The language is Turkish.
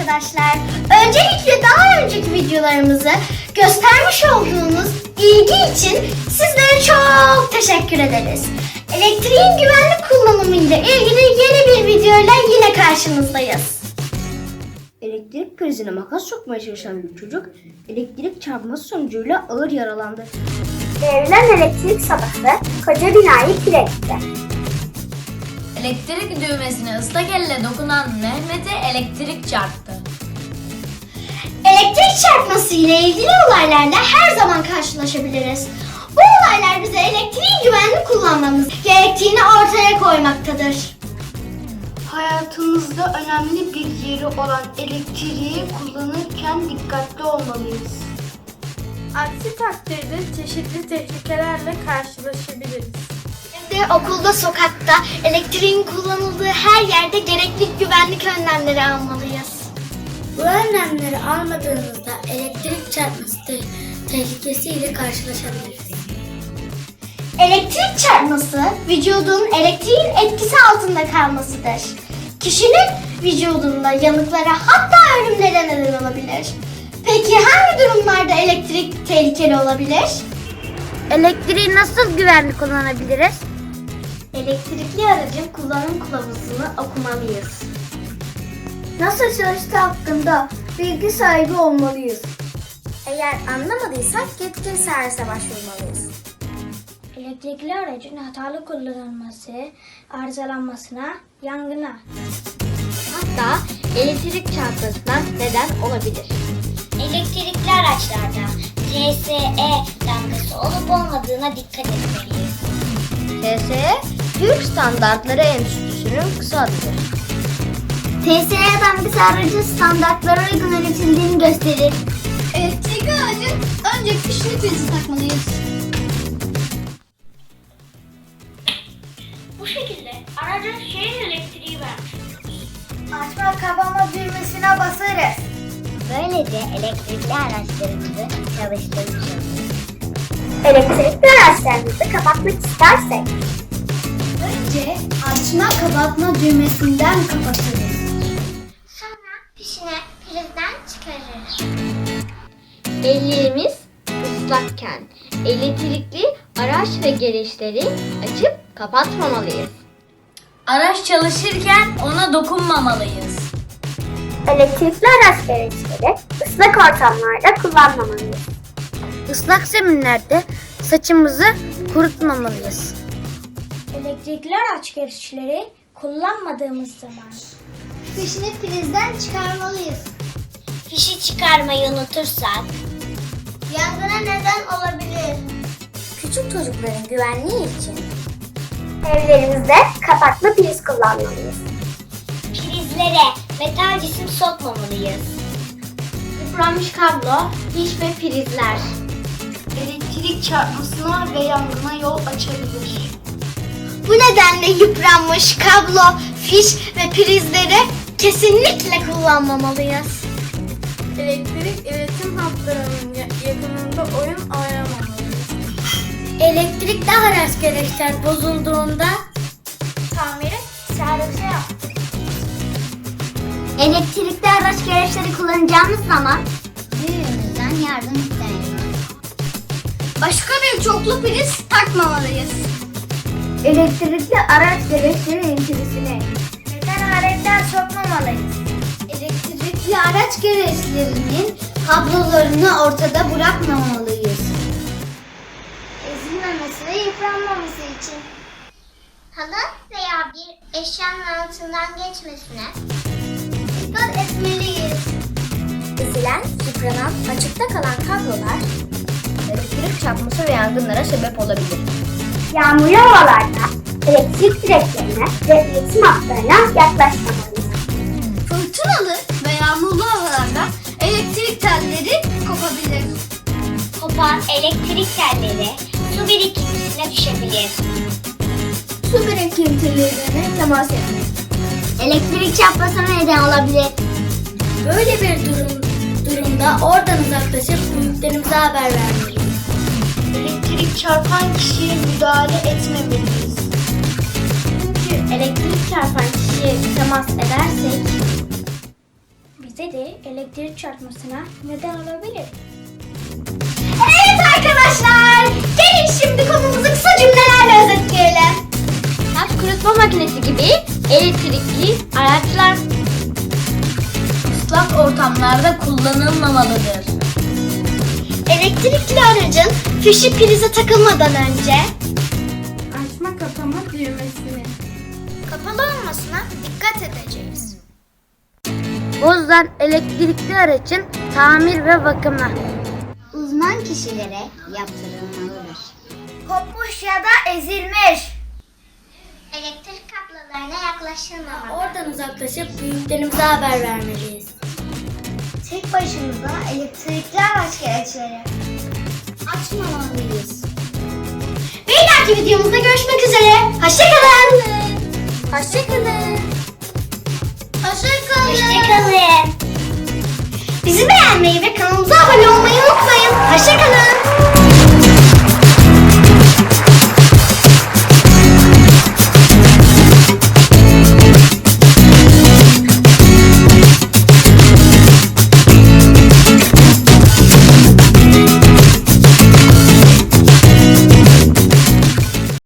arkadaşlar. Öncelikle daha önceki videolarımızı göstermiş olduğunuz ilgi için sizlere çok teşekkür ederiz. Elektriğin güvenli kullanımı ile ilgili yeni bir videoyla yine karşınızdayız. Elektrik prizine makas sokmaya çalışan bir çocuk elektrik çarpması sonucuyla ağır yaralandı. Devrilen elektrik sabahı koca binayı kül. Elektrik düğmesine ıslak elle dokunan Mehmet'e elektrik çarptı. Elektrik çarpması ile ilgili olaylarla her zaman karşılaşabiliriz. Bu olaylar bize elektriği güvenli kullanmamız gerektiğini ortaya koymaktadır. Hayatımızda önemli bir yeri olan elektriği kullanırken dikkatli olmalıyız. Aksi takdirde çeşitli tehlikelerle karşılaşabiliriz. Evde, okulda, sokakta elektriğin kullanıldığı her yerde gerekli güvenlik önlemleri almalıyız. Bu önlemleri almadığınızda elektrik çarpması te- tehlikesiyle karşılaşabiliriz. Elektrik çarpması vücudun elektriğin etkisi altında kalmasıdır. Kişinin vücudunda yanıklara hatta ölümlere neden olabilir. Peki hangi durumlarda elektrik tehlikeli olabilir? Elektriği nasıl güvenli kullanabiliriz? Elektrikli aracın kullanım kılavuzunu okumalıyız. Nasıl çalıştığı hakkında bilgi sahibi olmalıyız. Eğer anlamadıysak yetkili servise başvurmalıyız. Elektrikli aracın hatalı kullanılması, arızalanmasına, yangına, Hatta elektrik çarpmasına neden olabilir. Elektrikli araçlarda TSE damgası olup olmadığına dikkat etmeliyiz. TSE, Türk Standartları Enstitüsü'nün kısa adıdır. TSE damgası aracın standartlara uygun üretildiğini gösterir. Elektrikli aracın önce fişini prizi takmalıyız. Bu şekilde aracın şehir elektriği vermiş Açma kapama düğmesine basarız. Böylece elektrikli araçlarımızı çalıştırmış oluruz. Elektrikli araçlarımızı kapatmak istersek Önce açma kapatma düğmesinden kapatırız. Ellerimiz ıslakken elektrikli araç ve gereçleri açıp kapatmamalıyız. Araç çalışırken ona dokunmamalıyız. elektrikli araç gereçleri ıslak ortamlarda kullanmamalıyız. Islak zeminlerde saçımızı kurutmamalıyız. elektrikli araç gereçleri kullanmadığımız zaman Fişini prizden çıkarmalıyız. Fişi çıkarmayı unutursak yangına neden olabilir. Küçük çocukların güvenliği için evlerimizde kapaklı priz kullanmalıyız. Prizlere metal cisim sokmamalıyız. Yıpranmış kablo, fiş ve prizler. Elektrik çarpmasına ve yangına yol açabilir. Bu nedenle yıpranmış kablo, fiş ve prizleri kesinlikle kullanmamalıyız. Elektrik iletim hatlarının ya- yakınında oyun oynamamalıyız. Elektrikli araç gereçler bozulduğunda tamiri servise yap. Elektrikli araç gereçleri kullanacağımız zaman büyüğümüzden yardım istemeliyiz. Başka bir çoklu priz takmamalıyız. elektrikli araç gereçleri intirisine Neden aletler sokmamalıyız? Elektrikli araç gereçlerinin kablolarını ortada bırakmamalıyız. Ezilmemesi ve yıpranmaması için. Halı veya bir eşyanın altından geçmesine dikkat etmeliyiz. ezilen, yıpranan, açıkta kalan kablolar Elektrik çarpması ve yangınlara sebep olabilir. yağmurlu havalarda elektrik direklerine ve iletim hatlarına yaklaşmamalıyız. Kopan elektrik telleri su birikintisine düşebilir. Su birikintilerine temas etmek. Elektrik çarpmasına neden olabilir. Böyle bir durum durumda oradan uzaklaşıp büyüklerimize haber vermeliyiz. Elektrik çarpan kişiye müdahale etmemeliyiz. Çünkü elektrik çarpan kişiye temas edersek Bize de elektrik çarpmasına neden olabilir. Evet arkadaşlar, gelin şimdi konumuzu kısa cümlelerle özetleyelim. Taş kurutma makinesi gibi elektrikli araçlar ıslak ortamlarda kullanılmamalıdır. Elektrikli aracın fişi prize takılmadan önce açma kapama düğmesini kapalı olmasına dikkat edeceğiz. O yüzden elektrikli aracın tamir ve bakımı uzman kişilere yaptırılmalıdır. Kopmuş ya da ezilmiş. Elektrik kablolarına yaklaşılmamalı. oradan uzaklaşıp büyüklerimize haber vermeliyiz. Tek başımıza elektrikli araç gereçleri açmamalıyız. Bir dahaki videomuzda görüşmek üzere. Hoşçakalın. Hoşçakalın. Hoşçakalın. Hoşçakalın. Bizi beğenmeyi ve kanalımıza abone